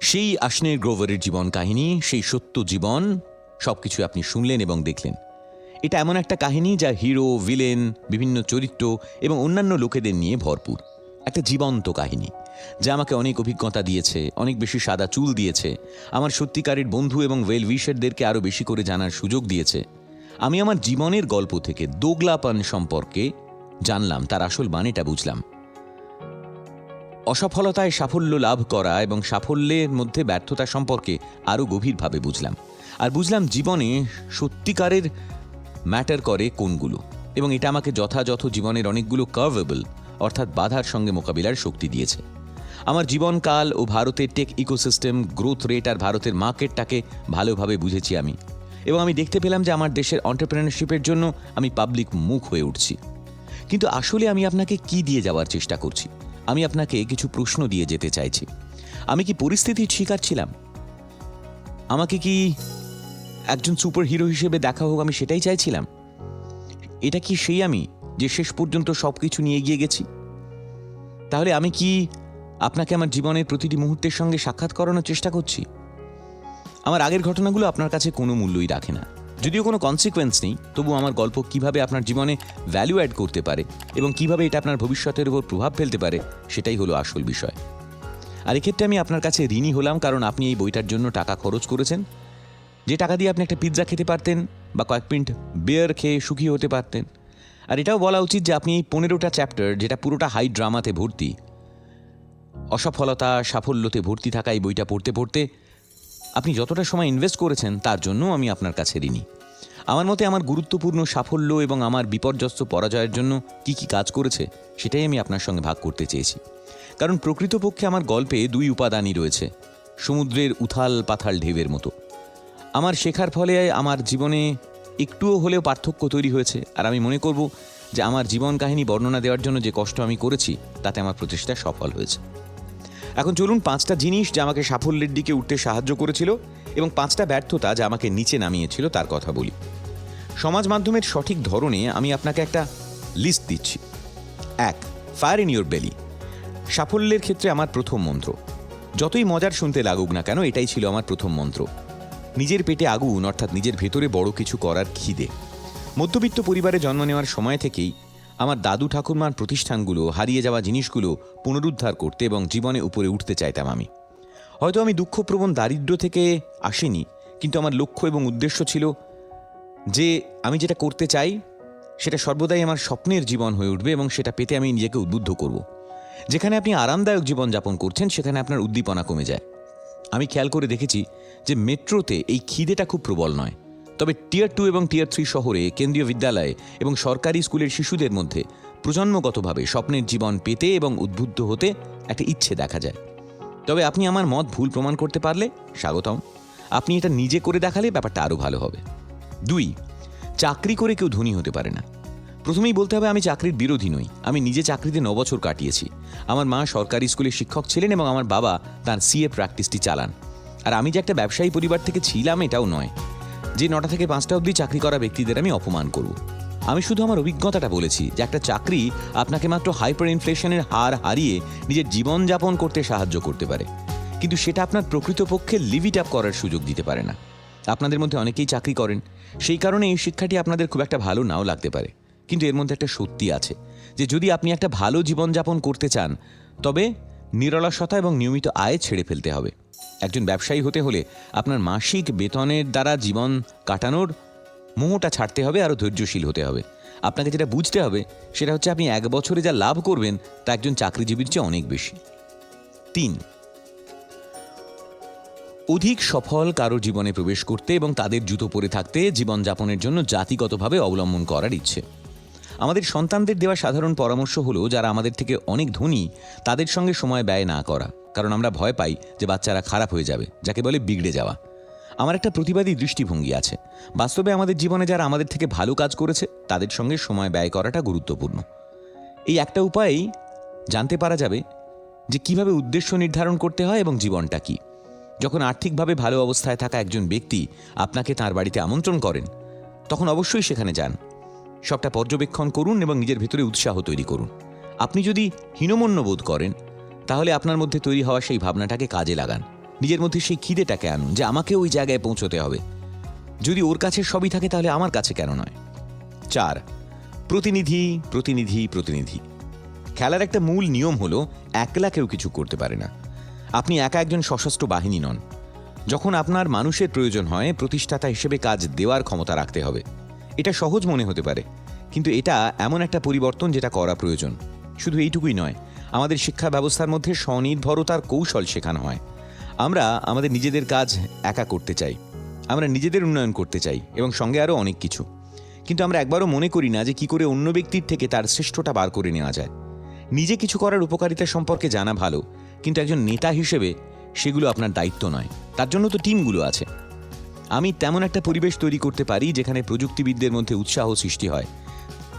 সেই আশনের গ্রোভারের জীবন কাহিনী, সেই সত্য জীবন, সবকিছু আপনি শুনলেন এবং দেখলেন। এটা এমন একটা কাহিনী যা হিরো, ভিলেন, বিভিন্ন চরিত্র এবং অন্যান্য লোকেদের নিয়ে ভরপুর। একটা জীবন্ত কাহিনী, যা আমাকে অনেক অভিজ্ঞতা দিয়েছে, অনেক বেশি সাদা চুল দিয়েছে, আমার সত্যিকারের বন্ধু এবং ওয়েল উইশারদেরকে আরও বেশি করে জানার সুযোগ দিয়েছে। আমি আমার জীবনের গল্প থেকে দোগলাপান সম্পর্কে জানলাম, তার আসল মানেটা বুঝলাম। অসফলতায় সাফল্য লাভ করা এবং সাফল্যের মধ্যে ব্যর্থতা সম্পর্কে আরও গভীরভাবে বুঝলাম। আর বুঝলাম জীবনে সত্যিকারের ম্যাটার করে কোনগুলো এবং এটা আমাকে যথাযথ জীবনের অনেকগুলো কার্ভেবল অর্থাৎ বাধার সঙ্গে মোকাবিলার শক্তি দিয়েছে। আমার জীবনকাল ও ভারতের টেক ইকোসিস্টেম গ্রোথ রেট আর ভারতের মার্কেটটাকে ভালোভাবে বুঝেছি আমি। এবং আমি দেখতে পেলাম যে আমার দেশের অন্টারপ্রেনারশিপের জন্য আমি পাবলিক মুখ হয়ে উঠছি। কিন্তু আসলে আমি আপনাকে কি দিয়ে যাওয়ার চেষ্টা করছি? আমি আপনাকে কিছু প্রশ্ন দিয়ে যেতে চাইছি। আমি কি পরিস্থিতির শিকার ছিলাম? আমাকে কি একজন সুপার হিরো হিসেবে দেখা হোক আমি সেটাই চাইছিলাম? এটা কি সেই আমি যে শেষ পর্যন্ত সব কিছু নিয়ে গিয়ে গেছি? তাহলে আমি কি আপনাকে আমার জীবনের প্রতিটি মুহূর্তের সঙ্গে সাক্ষাৎ করানোর চেষ্টা করছি? আমার আগের ঘটনাগুলো আপনার কাছে কোনো মূল্যই রাখে না। যদিও কোনো কনসিকোয়েন্স নেই তবু আমার গল্প কীভাবে আপনার জীবনে ভ্যালু অ্যাড করতে পারে এবং কীভাবে এটা আপনার ভবিষ্যতের উপর প্রভাব ফেলতে পারে, সেটাই হলো আসল বিষয়। আর এক্ষেত্রে আমি আপনার কাছে ঋণী হলাম কারণ আপনি এই বইটার জন্য টাকা খরচ করেছেন। যে টাকা দিয়ে আপনি একটা পিৎজা খেতে পারতেন বা কয়েক পিন্ট বিয়ার খেয়ে সুখী হতে পারতেন। আর এটাও বলা উচিত যে আপনি এই পনেরোটা চ্যাপ্টার যেটা পুরোটা হাই ড্রামাতে ভর্তি, অসফলতা, সাফল্যতে ভর্তি থাকা এই বইটা পড়তে পড়তে আপনি যতটা সময় ইনভেস্ট করেছেন, তার জন্য আমি আপনার কাছে ঋণী। আমার মতে আমার গুরুত্বপূর্ণ সাফল্য এবং আমার বিপর্যস্ত পরাজয়ের জন্য কি কি কাজ করেছে, সেটাই আমি আপনার সঙ্গে ভাগ করতে চেয়েছি। কারণ প্রকৃতপক্ষে আমার গল্পে দুই উপাদানই রয়েছে, সমুদ্রের উথাল পাথাল ঢেউয়ের মতো। আমার শেখার ফলে আমার জীবনে একটুও হলেও পার্থক্য তৈরি হয়েছে, আর আমি মনে করব যে আমার জীবন কাহিনী বর্ণনা দেওয়ার জন্য যে কষ্ট আমি করেছি, তাতে আমার প্রচেষ্টা সফল হয়েছে। এখন চলুন পাঁচটা জিনিস যা আমাকে সাফল্যের দিকে উঠতে সাহায্য করেছিল এবং পাঁচটা ব্যর্থতা যা আমাকে নিচে নামিয়েছিল তার কথা বলি। সমাজ মাধ্যমের সঠিক ধরনে আমি আপনাকে একটা লিস্ট দিচ্ছি। এক ফায়ার ইন ইউর বেলি সাফল্যের ক্ষেত্রে আমার প্রথম মন্ত্র। যতই মজার শুনতে লাগুক না কেন, এটাই ছিল আমার প্রথম মন্ত্র। নিজের পেটে আগুন, অর্থাৎ নিজের ভেতরে বড় কিছু করার খিদে। মধ্যবিত্ত পরিবারে জন্ম নেওয়ার সময় থেকেই আমার দাদু ঠাকুরমার প্রতিষ্ঠানগুলো, হারিয়ে যাওয়া জিনিসগুলো পুনরুদ্ধার করতে এবং জীবনে উপরে উঠতে চাইতাম আমি। হয়তো আমি দুঃখপ্রবণ দারিদ্র্য থেকে আসিনি, কিন্তু আমার লক্ষ্য এবং উদ্দেশ্য ছিল যে আমি যেটা করতে চাই, সেটা সর্বদাই আমার স্বপ্নের জীবন হয়ে উঠবে এবং সেটা পেতে আমি নিজেকে উদ্বুদ্ধ করব। যেখানে আপনি আরামদায়ক জীবনযাপন করছেন, সেখানে আপনার উদ্দীপনা কমে যায়। আমি খেয়াল করে দেখেছি যে মেট্রোতে এই খিদেটা খুব প্রবল নয়। তবে টিয়ার টু এবং টিয়ার থ্রি শহরে কেন্দ্রীয় বিদ্যালয়ে এবং সরকারি স্কুলের শিশুদের মধ্যে প্রজন্মগতভাবে স্বপ্নের জীবন পেতে এবং উদ্বুদ্ধ হতে একটা ইচ্ছে দেখা যায়। তবে আপনি আমার মত ভুল প্রমাণ করতে পারলে স্বাগতম। আপনি এটা নিজে করে দেখালে ব্যাপারটা আরও ভালো হবে। দুই, চাকরি করে কেউ ধনী হতে পারে না। প্রথমেই বলতে হবে আমি চাকরির বিরোধী নই, আমি নিজে চাকরিতে ন বছর কাটিয়েছি। আমার মা সরকারি স্কুলের শিক্ষক ছিলেন এবং আমার বাবা তার সিএ প্র্যাকটিসটি চালান। আর আমি যে একটা ব্যবসায়ী পরিবার থেকে ছিলাম এটাও নয়। যে নটা থেকে পাঁচটা অবধি চাকরি করা ব্যক্তিদের আমি অপমান করব। আমি শুধু আমার অভিজ্ঞতাটা বলেছি যে একটা চাকরি আপনাকে মাত্র হাইপার ইনফ্লেশনের হার হারিয়ে নিজের জীবনযাপন করতে সাহায্য করতে পারে। কিন্তু সেটা আপনার প্রকৃতপক্ষে লিভ ইট আপ করার সুযোগ দিতে পারে না। আপনাদের মধ্যে অনেকেই চাকরি করেন, সেই কারণে এই শিক্ষাটি আপনাদের খুব একটা ভালো নাও লাগতে পারে। কিন্তু এর মধ্যে একটা সত্যি আছে যে যদি আপনি একটা ভালো জীবনযাপন করতে চান, তবে নিরলসতা এবং নিয়মিত আয় ছেড়ে ফেলতে হবে। একজন ব্যবসায়ী হতে হলে আপনার মাসিক বেতনের দ্বারা জীবন কাটানোর মোহটা ছাড়তে হবে আরও ধৈর্যশীল হতে হবে। আপনাকে যেটা বুঝতে হবে সেটা হচ্ছে আপনি এক বছরে যা লাভ করবেন তা একজন চাকরিজীবীর চেয়ে অনেক বেশি। তিন, অধিক সফল কারও জীবনে প্রবেশ করতে এবং তাদের জুতো পরে থাকতে জীবনযাপনের জন্য জাতিগতভাবে অবলম্বন করার ইচ্ছে। আমাদের সন্তানদের দেওয়া সাধারণ পরামর্শ হলো, যারা আমাদের থেকে অনেক ধনী, তাদের সঙ্গে সময় ব্যয় না করা। কারণ আমরা ভয় পাই যে বাচ্চারা খারাপ হয়ে যাবে, যাকে বলে বিগড়ে যাওয়া। আমার একটা প্রতিবাদী দৃষ্টিভঙ্গি আছে। বাস্তবে আমাদের জীবনে যারা আমাদের থেকে ভালো কাজ করেছে, তাদের সঙ্গে সময় ব্যয় করাটা গুরুত্বপূর্ণ। এই একটা উপায়েই জানতে পারা যাবে যে কীভাবে উদ্দেশ্য নির্ধারণ করতে হয় এবং জীবনটা কী। যখন আর্থিকভাবে ভালো অবস্থায় থাকা একজন ব্যক্তি আপনাকে তার বাড়িতে আমন্ত্রণ করেন, তখন অবশ্যই সেখানে যান। সবটা পর্যবেক্ষণ করুন এবং নিজের ভেতরে উৎসাহ তৈরি করুন। আপনি যদি হীনমন্য বোধ করেন, তাহলে আপনার মধ্যে তৈরি হওয়া সেই ভাবনাটাকে কাজে লাগান। নিজের মধ্যে সেই খিদেটাকে আনুন যে আমাকে ওই জায়গায় পৌঁছতে হবে। যদি ওর কাছে সবই থাকে, তাহলে আমার কাছে কেন নয়? চার, প্রতিনিধি প্রতিনিধি প্রতিনিধি। খেলার একটা মূল নিয়ম হলো, একলা কেউ কিছু করতে পারে না। আপনি একা একজন সশস্ত্র বাহিনী নন। যখন আপনার মানুষের প্রয়োজন হয়, প্রতিষ্ঠাতা হিসেবে কাজ দেওয়ার ক্ষমতা রাখতে হবে। এটা সহজ মনে হতে পারে, কিন্তু এটা এমন একটা পরিবর্তন যেটা করা প্রয়োজন। শুধু এইটুকুই নয়, আমাদের শিক্ষা ব্যবস্থার মধ্যে স্বনির্ভরতার কৌশল শেখানো হয়। আমরা আমাদের নিজেদের কাজ একা করতে চাই, আমরা নিজেদের উন্নয়ন করতে চাই, এবং সঙ্গে আরও অনেক কিছু। কিন্তু আমরা একবারও মনে করি না যে কি করে অন্য ব্যক্তির থেকে তার শ্রেষ্ঠটা বার করে নেওয়া যায়। নিজে কিছু করার উপকারিতা সম্পর্কে জানা ভালো, কিন্তু একজন নেতা হিসেবে সেগুলো আপনার দায়িত্ব নয়। তার জন্য তো টিমগুলো আছে। আমি তেমন একটা পরিবেশ তৈরি করতে পারি যেখানে প্রযুক্তিবিদদের মধ্যে উৎসাহ সৃষ্টি হয়।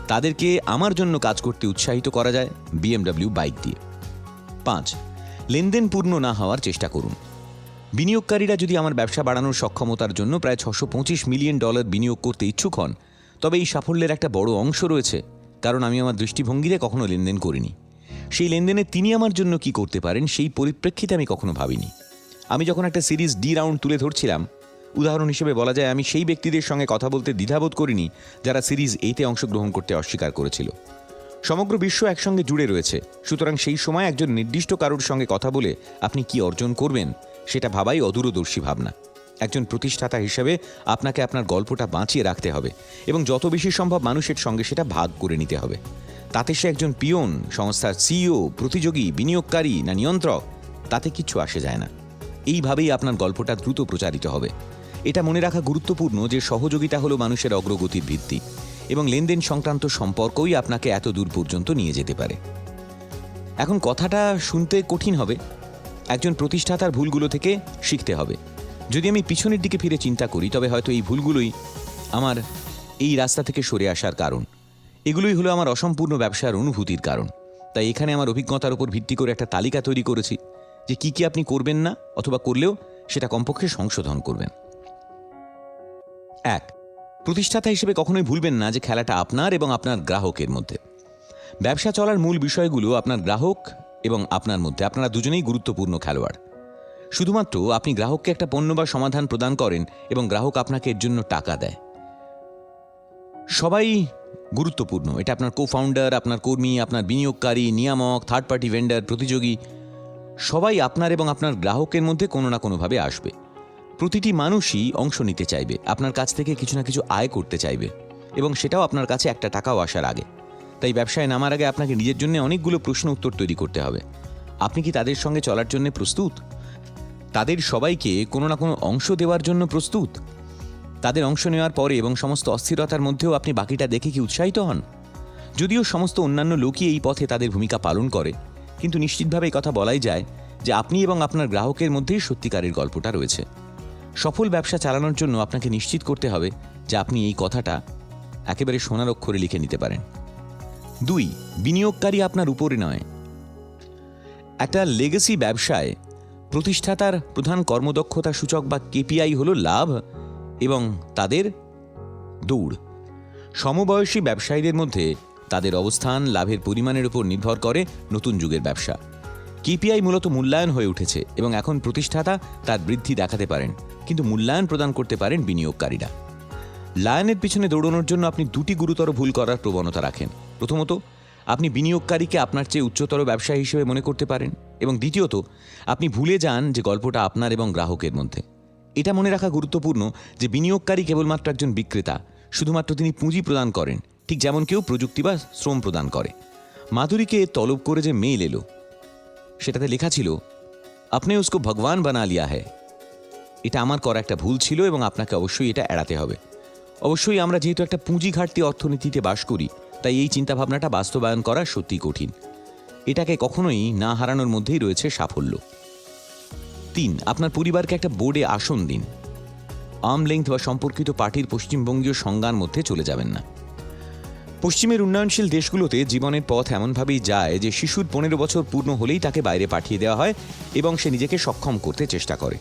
তাদেরকে আমার জন্য কাজ করতে উৎসাহিত করা যায় বিএমডব্লিউ বাইক দিয়ে। পাঁচ, লেনদেন পূর্ণ না হওয়ার চেষ্টা করুন। বিনিয়োগকারীরা যদি আমার ব্যবসা বাড়ানোর সক্ষমতার জন্য প্রায় ছশো পঁচিশ মিলিয়ন ডলার বিনিয়োগ করতে ইচ্ছুক হন, তবে এই সাফল্যের একটা বড় অংশ রয়েছে, কারণ আমি আমার দৃষ্টিভঙ্গিতে কখনো লেনদেন করিনি। সেই লেনদেনে তিনি আমার জন্য কি করতে পারেন সেই পরিপ্রেক্ষিতে আমি কখনো ভাবিনি। আমি যখন একটা সিরিজ ডি রাউন্ড তুলে ধরছিলাম উদাহরণ হিসেবে বলা যায়, আমি সেই ব্যক্তিদের সঙ্গে কথা বলতে দ্বিধাবোধ করিনি যারা সিরিজ এইতে অংশগ্রহণ করতে অস্বীকার করেছিল। সমগ্র বিশ্ব একসঙ্গে জুড়ে রয়েছে, সুতরাং সেই সময় একজন নির্দিষ্ট কারোর সঙ্গে কথা বলে আপনি কি অর্জন করবেন, সেটা ভাবাই অদূরদর্শী ভাবনা। একজন প্রতিষ্ঠাতা হিসেবে আপনাকে আপনার গল্পটা বাঁচিয়ে রাখতে হবে এবং যত বেশি সম্ভব মানুষের সঙ্গে সেটা ভাগ করে নিতে হবে। তাতে সে একজন পিয়ন সংস্থার সিইও, প্রতিযোগী, বিনিয়োগকারী না নিয়ন্ত্রক, তাতে কিচ্ছু আসে যায় না। এইভাবেই আপনার গল্পটা দ্রুত প্রচারিত হবে। এটা মনে রাখা গুরুত্বপূর্ণ যে সহযোগিতা হলো মানুষের অগ্রগতির ভিত্তি এবং লেনদেন সংক্রান্ত সম্পর্কই আপনাকে এত দূর পর্যন্ত নিয়ে যেতে পারে। এখন কথাটা শুনতে কঠিন হবে। একজন প্রতিষ্ঠাতার ভুলগুলো থেকে শিখতে হবে। যদি আমি পিছনের দিকে ফিরে চিন্তা করি, তবে হয়তো এই ভুলগুলোই আমার এই রাস্তা থেকে সরে আসার কারণ। এগুলোই হলো আমার অসম্পূর্ণ ব্যবসার অনুভূতির কারণ। তাই এখানে আমার অভিজ্ঞতার উপর ভিত্তি করে একটা তালিকা তৈরি করেছি যে কি কি আপনি করবেন না অথবা করলেও সেটা কমপক্ষে সংশোধন করবেন। এক, প্রতিষ্ঠাতা হিসেবে কখনোই ভুলবেন না যে খেলাটা আপনার এবং আপনার গ্রাহকের মধ্যে। ব্যবসা চলার মূল বিষয়গুলো আপনার গ্রাহক এবং আপনার মধ্যে। আপনারা দুজনেই গুরুত্বপূর্ণ খেলোয়াড়। শুধুমাত্র আপনি গ্রাহককে একটা পণ্য বা সমাধান প্রদান করেন এবং গ্রাহক আপনাকে এর জন্য টাকা দেয়। সবাই গুরুত্বপূর্ণ। এটা আপনার কো ফাউন্ডার আপনার কর্মী, আপনার বিনিয়োগকারী, নিয়ামক থার্ড পার্টি ভেন্ডার প্রতিযোগী। সবাই আপনার এবং আপনার গ্রাহকের মধ্যে কোনো না কোনোভাবে আসবে। প্রতিটি মানুষই অংশ নিতে চাইবে, আপনার কাছ থেকে কিছু না কিছু আয় করতে চাইবে, এবং সেটাও আপনার কাছে একটা টাকাও আসার আগে। তাই ব্যবসায় নামার আগে আপনাকে নিজের জন্য অনেকগুলো প্রশ্ন উত্তর তৈরি করতে হবে। আপনি কি তাদের সঙ্গে চলার জন্য প্রস্তুত? তাদের সবাইকে কোনো না কোনো অংশ দেওয়ার জন্য প্রস্তুত? তাদের অংশ নেওয়ার পরে এবং সমস্ত অস্থিরতার মধ্যেও আপনি বাকিটা দেখে কি উৎসাহিত হন? যদিও সমস্ত অন্যান্য লোকই এই পথে তাদের ভূমিকা পালন করে, কিন্তু নিশ্চিতভাবে কথা বলাই যায় যে আপনি এবং আপনার গ্রাহকের মধ্যেই সত্যিকারের গল্পটা রয়েছে। সফল ব্যবসা চালানোর জন্য আপনাকে নিশ্চিত করতে হবে যে আপনি এই কথাটা একেবারে সোনার অক্ষরে লিখে নিতে পারেন। দুই, বিনিয়োগকারী আপনার উপরে নয়। একটা লেগেসি ব্যবসায় প্রতিষ্ঠাতার প্রধান কর্মদক্ষতা সূচক বা কেপিআই হল লাভ এবং তাদের দৌড়। সমবয়সী ব্যবসায়ীদের মধ্যে তাদের অবস্থান, লাভের পরিমাণের উপর নির্ভর করে নতুন যুগের ব্যবসা। কেপিআই মূলত মূল্যায়ন হয়ে উঠেছে এবং এখন প্রতিষ্ঠাতা তার বৃদ্ধি দেখাতে পারেন, কিন্তু মূল্যায়ন প্রদান করতে পারেন বিনিয়োগকারীরা। লায়নের পিছনে দৌড়ানোর জন্য আপনি দুটি গুরুতর ভুল করার প্রবণতা রাখেন। প্রথমত, আপনি বিনিয়োগকারীকে আপনার চেয়ে উচ্চতর ব্যবসায়ী হিসেবে মনে করতে পারেন এবং দ্বিতীয়ত, আপনি ভুলে যান যে গল্পটা আপনার এবং গ্রাহকের মধ্যে। এটা মনে রাখা গুরুত্বপূর্ণ যে বিনিয়োগকারী কেবলমাত্র একজন বিক্রেতা, শুধুমাত্র তিনি পুঁজি প্রদান করেন, ঠিক যেমন কেউ প্রযুক্তি বা শ্রম প্রদান করে। মাধুরীকে তলব করে যে মেইল এলো সেটাতে লেখা ছিল, আপনি উসকো ভগবান বানা লিয়া হ্যায়। এটা আমার করা একটা ভুল ছিল এবং আপনাকে অবশ্যই এটা এড়াতে হবে। অবশ্যই আমরা যেহেতু একটা পুঁজি ঘাটতি অর্থনীতিতে বাস করি, তাই এই চিন্তাভাবনাটা বাস্তবায়ন করা সত্যি কঠিন। এটাকে কখনোই না হারানোর মধ্যেই রয়েছে সাফল্য। তিন, আপনার পরিবারকে একটা বোর্ডে আসন দিন। আর্ম লেংথ বা সম্পর্কিত পার্টির পশ্চিমবঙ্গীয় সংজ্ঞার মধ্যে চলে যাবেন না। পশ্চিমের উন্নয়নশীল দেশগুলোতে জীবনের পথ এমনভাবেই যায় যে শিশুর পনেরো বছর পূর্ণ হলেই তাকে বাইরে পাঠিয়ে দেওয়া হয় এবং সে নিজেকে সক্ষম করতে চেষ্টা করে।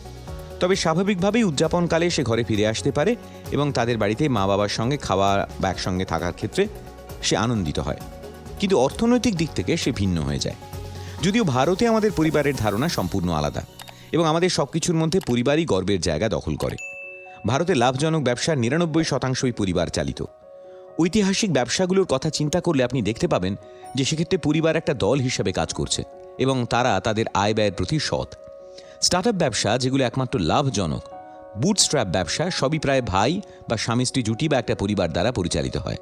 তবে স্বাভাবিকভাবেই উদযাপনকালে সে ঘরে ফিরে আসতে পারে এবং তাদের বাড়িতে মা বাবার সঙ্গে খাওয়া বা একসঙ্গে থাকার ক্ষেত্রে সে আনন্দিত হয়। কিন্তু অর্থনৈতিক দিক থেকে সে ভিন্ন হয়ে যায়। যদিও ভারতে আমাদের পরিবারের ধারণা সম্পূর্ণ আলাদা এবং আমাদের সব কিছুর মধ্যে পরিবারই গর্বের জায়গা দখল করে। ভারতে লাভজনক ব্যবসার নিরানব্বই শতাংশই পরিবার চালিত। ঐতিহাসিক ব্যবসাগুলোর কথা চিন্তা করলে আপনি দেখতে পাবেন যে সেক্ষেত্রে পরিবার একটা দল হিসেবে কাজ করছে এবং তারা তাদের আয় ব্যয়ের প্রতি সৎ। স্টার্টআপ ব্যবসা, যেগুলো একমাত্র লাভজনক, বুটস্ট্র্যাপ ব্যবসা সবই প্রায় ভাই বা স্বামী স্ত্রী জুটি বা একটা পরিবার দ্বারা পরিচালিত হয়।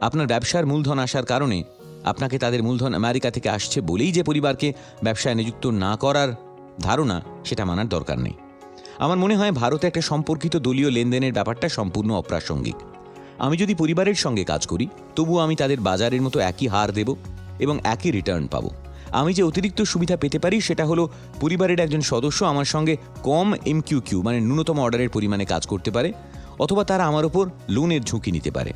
আপনার ব্যবসার মূলধন আসার কারণে আপনাকে তাদের মূলধন আমেরিকা থেকে আসছে বলেই যে পরিবারকে ব্যবসায় নিযুক্ত না করার ধারণা সেটা মানার দরকার নেই। আমার মনে হয় ভারতে একটা সম্পর্কিত দলীয় লেনদেনের ব্যাপারটা সম্পূর্ণ অপ্রাসঙ্গিক। আমি যদি পরিবারের সঙ্গে কাজ করি, তবুও আমি তাদের বাজারের মতো একই হার দেব এবং একই রিটার্ন পাব। আমি যে অতিরিক্ত সুবিধা পেতে পারি, সেটা হলো পরিবারের একজন সদস্য আমার সঙ্গে কম এমকিউ কিউ মানে ন্যূনতম অর্ডারের পরিমাণে কাজ করতে পারে, অথবা তারা আমার ওপর লোনের ঝুঁকি নিতে পারে।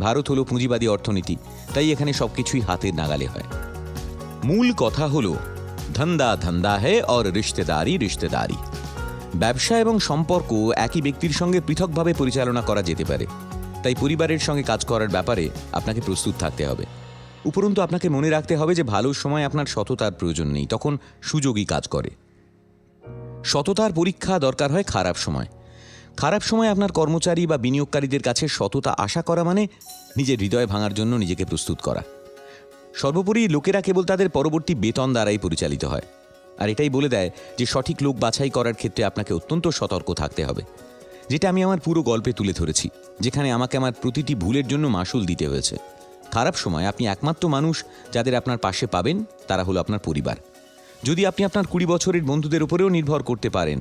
ভারত হলো পুঁজিবাদী অর্থনীতি, তাই এখানে সবকিছুই হাতের নাগালে হয়। মূল কথা হলো, ধন্দা ধন্দা হে অর রিশতেদারি রিশতেদারি। ব্যবসা এবং সম্পর্ক একই ব্যক্তির সঙ্গে পৃথকভাবে পরিচালনা করা যেতে পারে। তাই পরিবারের সঙ্গে কাজ করার ব্যাপারে আপনাকে প্রস্তুত থাকতে হবে। উপরন্তু আপনাকে মনে রাখতে হবে যে ভালো সময় আপনার সততার প্রয়োজন নেই, তখন সুযোগই কাজ করে। সততার পরীক্ষা দরকার হয় খারাপ সময়। খারাপ সময় আপনার কর্মচারী বা বিনিয়োগকারীদের কাছে সততা আশা করা মানে নিজের হৃদয় ভাঙার জন্য নিজেকে প্রস্তুত করা। সর্বোপরি লোকেরা কেবল তাদের পরবর্তী বেতন দ্বারাই পরিচালিত হয়। আর এটাই বলে দেয় যে সঠিক লোক বাছাই করার ক্ষেত্রে আপনাকে অত্যন্ত সতর্ক থাকতে হবে। যেটা আমি আমার পুরো গল্পে তুলে ধরেছি, যেখানে আমাকে আমার প্রতিটি ভুলের জন্য মাসুল দিতে হয়েছে। খারাপ সময় আপনি একমাত্র মানুষ যাদের আপনার পাশে পাবেন, তারা হলো আপনার পরিবার। যদি আপনি আপনার কুড়ি বছরের বন্ধুদের উপরেও নির্ভর করতে পারেন,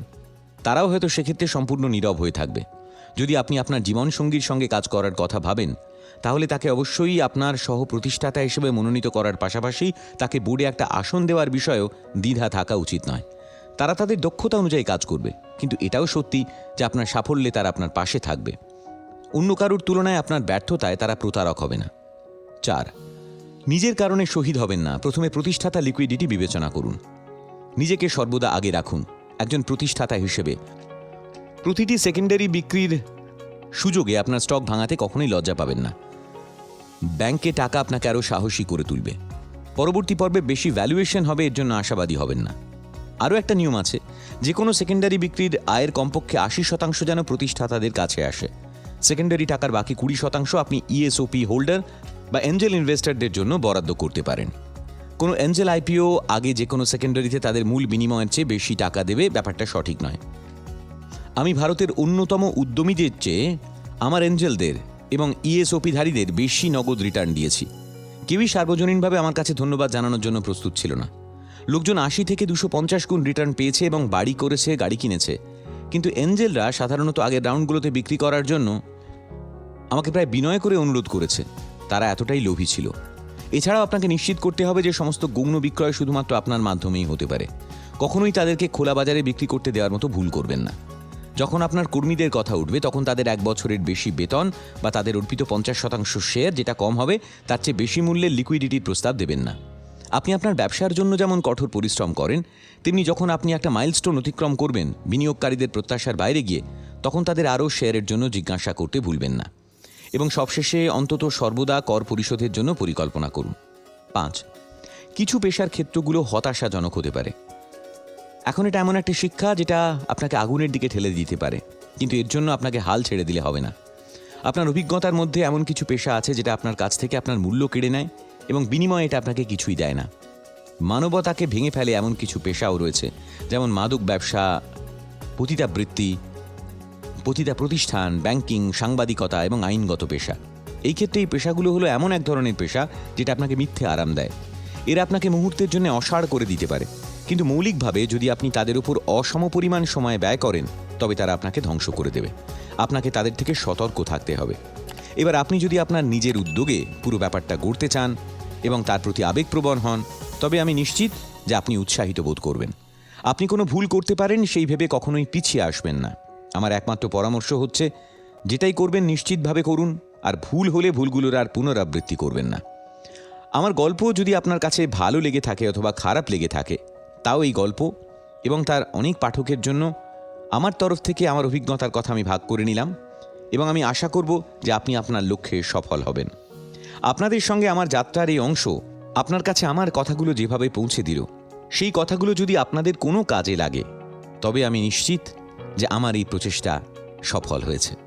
তারাও হয়তো সেক্ষেত্রে সম্পূর্ণ নীরব হয়ে থাকবে। যদি আপনি আপনার জীবনসঙ্গীর সঙ্গে কাজ করার কথা ভাবেন, তাহলে তাকে অবশ্যই আপনার সহ প্রতিষ্ঠাতা হিসেবে মনোনীত করার পাশাপাশি তাকে বোর্ডে একটা আসন দেওয়ার বিষয়েও দ্বিধা থাকা উচিত নয়। তারা তাদের দক্ষতা অনুযায়ী কাজ করবে। কিন্তু এটাও সত্যি যে আপনার সাফল্যে তারা আপনার পাশে থাকবে। অন্য কারোর তুলনায় আপনার ব্যর্থতায় তারা প্রতারক হবে না। চার, নিজের কারণে শহীদ হবেন না। প্রথমে প্রতিষ্ঠাতা লিকুইডিটি বিবেচনা করুন। নিজেকে সর্বদা আগে রাখুন, একজন প্রতিষ্ঠাতা হিসেবে। প্রতিটি সেকেন্ডারি বিক্রির সুযোগে আপনার স্টক ভাঙাতে কখনোই লজ্জা পাবেন না। ব্যাংকে টাকা আপনাকে আরও সাহসী করে তুলবে। পরবর্তী পর্বে বেশি ভ্যালুয়েশন হবে, এর জন্য আশাবাদী হবেন না। আরও একটা নিয়ম আছে, যে কোনো সেকেন্ডারি বিক্রির আয়ের কমপক্ষে আশি শতাংশ যেন প্রতিষ্ঠাতাদের কাছে আসে। সেকেন্ডারি টাকার বাকি কুড়ি শতাংশ আপনি E ইএসওপি হোল্ডার বা এঞ্জেল ইনভেস্টরদের জন্য বরাদ্দ করতে পারেন। কোনো এঞ্জেল আইপিও আগে যে কোনো সেকেন্ডারিতে তাদের মূল বিনিময়ের চেয়ে বেশি টাকা দেবে ব্যাপারটা সঠিক নয়। আমি ভারতের অন্যতম উদ্যমীদের চেয়ে আমার এঞ্জেলদের এবং E ইএসওপিধারীদের বেশি নগদ রিটার্ন দিয়েছি। কেউই সার্বজনীনভাবে আমার কাছে ধন্যবাদ জানানোর জন্য প্রস্তুত ছিল না। লোকজন আশি থেকে দুশো পঞ্চাশ গুণ রিটার্ন পেয়েছে এবং বাড়ি করেছে, গাড়ি কিনেছে। কিন্তু এঞ্জেলরা সাধারণত আগের রাউন্ডগুলোতে বিক্রি করার জন্য আমাকে প্রায় বিনয় করে অনুরোধ করেছে। তারা এতটাই লোভী ছিল। এছাড়াও আপনাকে নিশ্চিত করতে হবে যে সমস্ত গৌণ বিক্রয় শুধুমাত্র আপনার মাধ্যমেই হতে পারে। কখনোই তাদেরকে খোলা বাজারে বিক্রি করতে দেওয়ার মতো ভুল করবেন না। যখন আপনার কর্মীদের কথা উঠবে, তখন তাদের এক বছরের বেশি বেতন বা তাদের অর্পিত পঞ্চাশ শতাংশ শেয়ার যেটা কম হবে, তার চেয়ে বেশি মূল্যের লিকুইডিটির প্রস্তাব দেবেন না। আপনি আপনার ব্যবসার জন্য যেমন কঠোর পরিশ্রম করেন, তেমনি যখন আপনি একটা মাইলস্টোন অতিক্রম করবেন বিনিয়োগকারীদের প্রত্যাশার বাইরে গিয়ে, তখন তাদের আরও শেয়ারের জন্য জিজ্ঞাসা করতে ভুলবেন না। এবং সবশেষে অন্তত সর্বদা কর পরিশোধের জন্য পরিকল্পনা করুন। পাঁচ, কিছু পেশার ক্ষেত্রগুলো হতাশাজনক হতে পারে। এখন এটা এমন একটা শিক্ষা যেটা আপনাকে আগুনের দিকে ঠেলে দিতে পারে, কিন্তু এর জন্য আপনাকে হাল ছেড়ে দিলে হবে না। আপনার অভিজ্ঞতার মধ্যে এমন কিছু পেশা আছে যেটা আপনার কাছ থেকে আপনার মূল্য কেড়ে নেয় এবং বিনিময়ে এটা আপনাকে কিছুই দেয় না। মানবতাকে ভেঙে ফেলে এমন কিছু পেশাও রয়েছে, যেমন মাদক ব্যবসা পতিতাবৃত্তি পতিতা প্রতিষ্ঠান, ব্যাংকিং, সাংবাদিকতা এবং আইনগত পেশা। এই ক্ষেত্রে এই পেশাগুলো হলো এমন এক ধরনের পেশা যেটা আপনাকে মিথ্যে আরাম দেয়। এরা আপনাকে মুহূর্তের জন্য অসাড় করে দিতে পারে। কিন্তু মৌলিকভাবে যদি আপনি তাদের উপর অসম পরিমাণ সময় ব্যয় করেন, তবে তারা আপনাকে ধ্বংস করে দেবে। আপনাকে তাদের থেকে সতর্ক থাকতে হবে। এবার আপনি যদি আপনার নিজের উদ্যোগে পুরো ব্যাপারটা গড়তে চান এবং তার প্রতি আবেগপ্রবণ হন, তবে আমি নিশ্চিত যে আপনি উৎসাহিত বোধ করবেন। আপনি কোনো ভুল করতে পারেন, সেই ভেবে কখনোই পিছিয়ে আসবেন না। আমার একমাত্র পরামর্শ হচ্ছে, যেটাই করবেন নিশ্চিতভাবে করুন, আর ভুল হলে ভুলগুলোর আর পুনরাবৃত্তি করবেন না। আমার গল্প যদি আপনার কাছে ভালো লেগে থাকে অথবা খারাপ লেগে থাকে, তাও এই গল্প এবং তার অনেক পাঠকের জন্য আমার তরফ থেকে আমার অভিজ্ঞতার কথা আমি ভাগ করে নিলাম এবং আমি আশা করব যে আপনি আপনার লক্ষ্যে সফল হবেন। আপনাদের সঙ্গে আমার যাত্রার এই অংশ আপনার কাছে আমার কথাগুলো যেভাবে পৌঁছে দিল, সেই কথাগুলো যদি আপনাদের কোনো কাজে লাগে, তবে আমি নিশ্চিত যে আমার এই প্রচেষ্টা সফল হয়েছে।